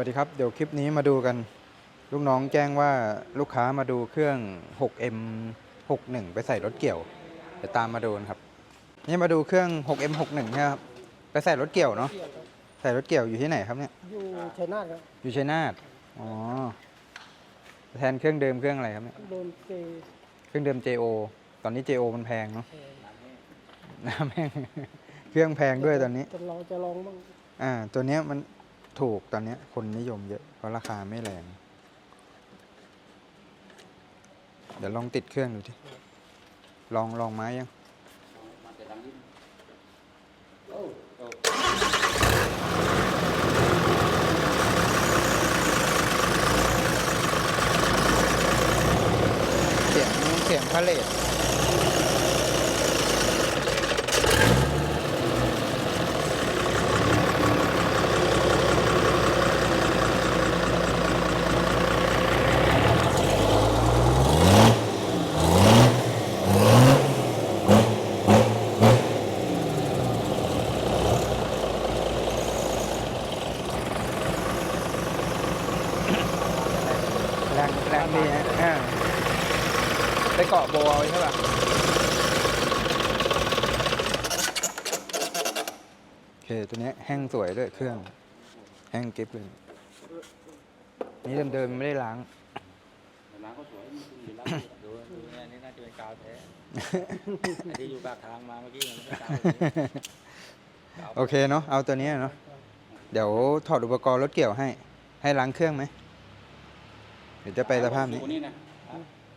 วัสดีครับ เดี๋ยวคลิปนี้มาดูกัน ลูกน้องแจ้งว่าลูกค้ามาดูเครื่อง 6M 61 ไปใส่รถเกี่ยวเดี๋ยวตามมาดูนะครับ นี่มาดูเครื่อง 6M 61 นะครับไปใส่รถเกี่ยวเนาะใส่รถเกี่ยวอยู่ที่ไหนครับเนี่ยอยู่ชัยนาทครับอยู่ชัยนาทอ๋อแทนเครื่องเดิมเครื่องอะไรครับเนี่ยโดนเกย์เครื่องเดิม JO ตอนนี้ JO มันแพงเนาะน้ำแห้งเครื่องแพงด้วยตอนนี้จะลองจะลองบ้างอ่าตัวเนี้ยมัน ถูกตอนนี้คนนิยมเยอะ เพราะราคาไม่แรง เดี๋ยวลองติดเครื่องดูทีลองลองไม้ยังเสียงเสียงพาเลทแรงแรงดีนะอ่าไปเกาะโบเอาใช่ป่ะโอเคตัวเนี้ยแห้งสวยด้วยเครื่อง แห้งกริบเลยนี่เดิมๆไม่ได้ล้างร้านก็สวยมีคุณอยู่ร้านดูดูเนี่ยนี่น่าจะเป็นกาวแท้ไอ้ที่อยู่ปากทางมาเมื่อกี้มันเป็นกาวแบบนี้โอเคเนาะเอาตัวเนี้ยเนาะเดี๋ยวถอดอุปกรณ์รถเกี่ยวให้ ให้ล้างเครื่องไหม เดี๋ยวจะไปสภาพนี้สวยกว่นะ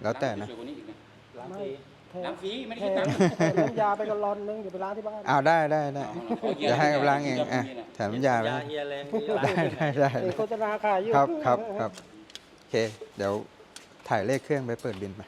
แล้วแต่นะสวยกว่านี้อีกนะล้างน้ำฟฟรีรีแถมน้ำฟรีไม่ได้แถคิดมตังค์แถมน้ำยาไปกระลอนนึงเดี๋ยวไปล้างที่บ้านอ้าวได้ได้ได้เอาเอาเดี๋ยวให้กับล้างเองอะแถมน้ำยาไปยาเฮียแรงที่ร้านได้ได้ได้เอกโฆษณาขายอยู่ครับครับครับโอเค เดี๋ยวถ่ายเลขเครื่องไปเปิดบินไป